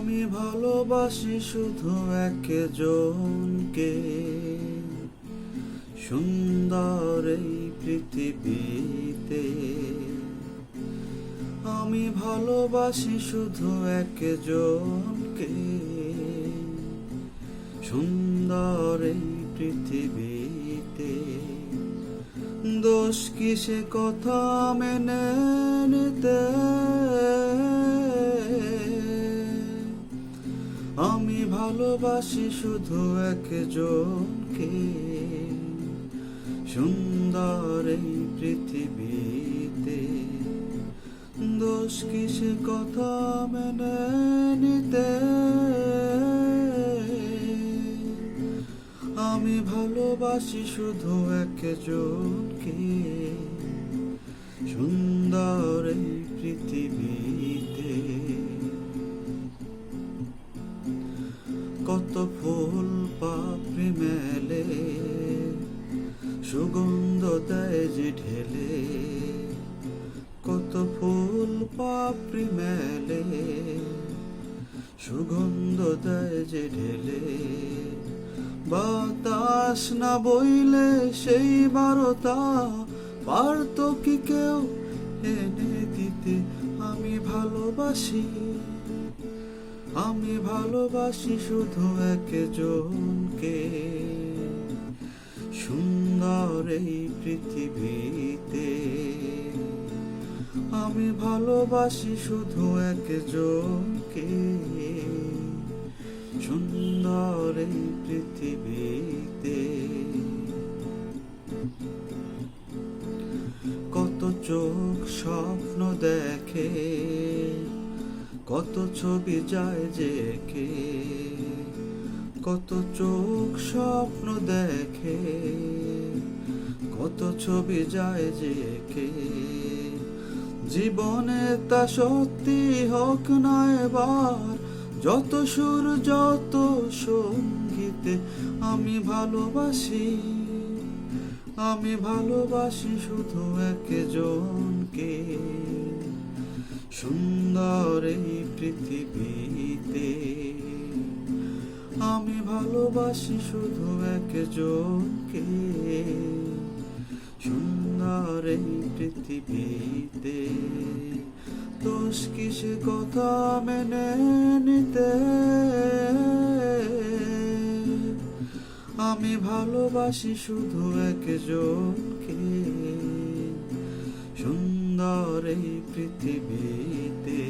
আমি ভালোবাসি শুধু একজনকে। সুন্দর এই পৃথিবীতে আমি ভালোবাসি শুধু একজনকে। সুন্দর এই পৃথিবীতে দোষ কি সে কথা মেনে আমি ভালোবাসি শুধু একজনকে। সুন্দর এই পৃথিবীতে দোষ কি সে কথা মেনে নিতে? আমি ভালোবাসি শুধু একজনকে। কত ফুল পাপড়ি মেলে, সুগন্ধ দেয় যে ঢেলে, কত ফুল পাপড়ি মেলে, সুগন্ধ দেয় যে ঢেলে। বাতাস না বইলে সেই বারতা, পারত কি কেউ এনে দিতে? আমি ভালোবাসি। আমি ভালোবাসি শুধু একজনকে। সুন্দর এই পৃথিবীতে। আমি ভালোবাসি শুধু একজনকে। সুন্দর এই পৃথিবীতে। কত চোখ স্বপ্ন দেখে কত ছবি যায় যে কে কত চোখ স্বপ্ন দেখে, কত ছবি যায় যে কে জীবনে তা সত্যি হোক না এবার, যত সুর, যত সঙ্গীতে আমি ভালোবাসি আমি ভালোবাসি শুধু একজনকে। সুন্দর এই পৃথিবীতে। আমি ভালোবাসি শুধু একজনকে সুন্দর এই পৃথিবীতে। দোষ কিসে কথা মেনে নিতে? আমি ভালোবাসি শুধু একজনকে সুন্দর এই পৃথিবীতে।